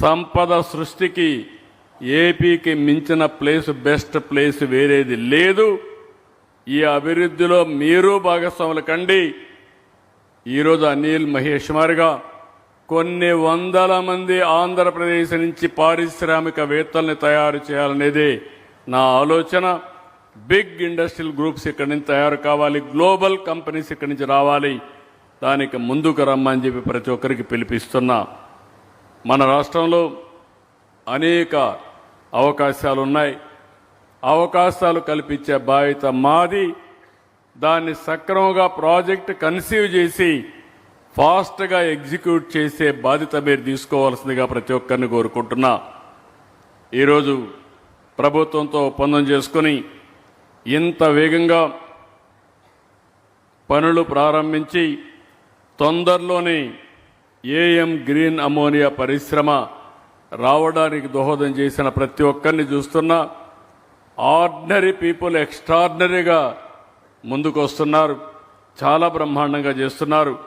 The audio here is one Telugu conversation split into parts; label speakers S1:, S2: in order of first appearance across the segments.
S1: సంపద సృష్టికి ఏపీకి మించిన ప్లేస్ బెస్ట్ ప్లేస్ వేరేది లేదు. ఈ అభివృద్ధిలో మీరు భాగస్వాములు కండి. ఈరోజు అనిల్ మహేష్ మారిగా కొన్ని వందల మంది ఆంధ్రప్రదేశ్ నుంచి పారిశ్రామికవేత్తల్ని తయారు చేయాలనేదే నా ఆలోచన. బిగ్ ఇండస్ట్రియల్ గ్రూప్స్ ఇక్కడి నుంచి తయారు కావాలి. గ్లోబల్ కంపెనీస్ ఇక్కడి నుంచి రావాలి. దానికి ముందుకు రమ్మని చెప్పి ప్రతి ఒక్కరికి పిలిపిస్తున్నా. మన రాష్ట్రంలో అనేక అవకాశాలు ఉన్నాయి అవకాశాలు కల్పించే బాధ్యత మాది. దాన్ని సక్రమంగా ప్రాజెక్ట్ కన్సీవ్ చేసి ఫాస్ట్గా ఎగ్జిక్యూట్ చేసే బాధ్యత మీరు తీసుకోవాల్సిందిగా ప్రతి ఒక్కరిని కోరుకుంటున్నా. ఈరోజు ప్రభుత్వంతో ఒప్పందం చేసుకుని ఇంత వేగంగా పనులు ప్రారంభించి తొందరలోనే ఏఎం గ్రీన్ అమోనియా పరిశ్రమ రావడానికి దోహదం చేసిన ప్రతి ఒక్కరిని చూస్తున్నా ఆర్డినరీ పీపుల్ ఎక్స్ట్రాడినరీగా ముందుకు వస్తున్నారు చాలా బ్రహ్మాండంగా చేస్తున్నారు.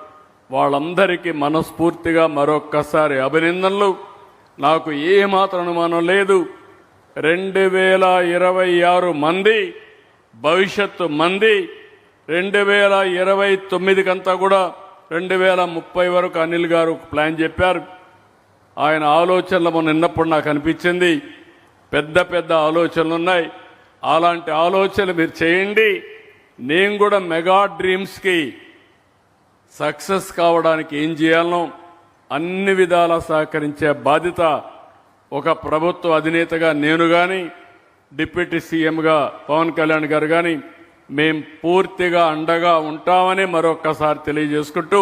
S1: వాళ్ళందరికీ మనస్ఫూర్తిగా మరొక్కసారి అభినందనలు. నాకు ఏమాత్రం అనుమానం లేదు. రెండు వేల ఇరవై ఆరు మంది భవిష్యత్తు మంది రెండు వేల ఇరవై తొమ్మిదికంతా కూడా రెండు వేల ముప్పై వరకు అనిల్ గారు ప్లాన్ చెప్పారు. ఆయన ఆలోచనలు మొన్న నిన్నప్పుడు నాకు అనిపించింది. పెద్ద పెద్ద ఆలోచనలు ఉన్నాయి. అలాంటి ఆలోచనలు మీరు చేయండి. నేను కూడా మెగా డ్రీమ్స్కి సక్సెస్ కావడానికి ఏం చేయాలనో అన్ని విధాలా సహకరించే బాధ్యత ఒక ప్రభుత్వ అధినేతగా నేను కానీ డిప్యూటీ సీఎంగా పవన్ కళ్యాణ్ గారు కానీ మేం పూర్తిగా అండగా ఉంటామని మరొక్కసారి తెలియజేసుకుంటూ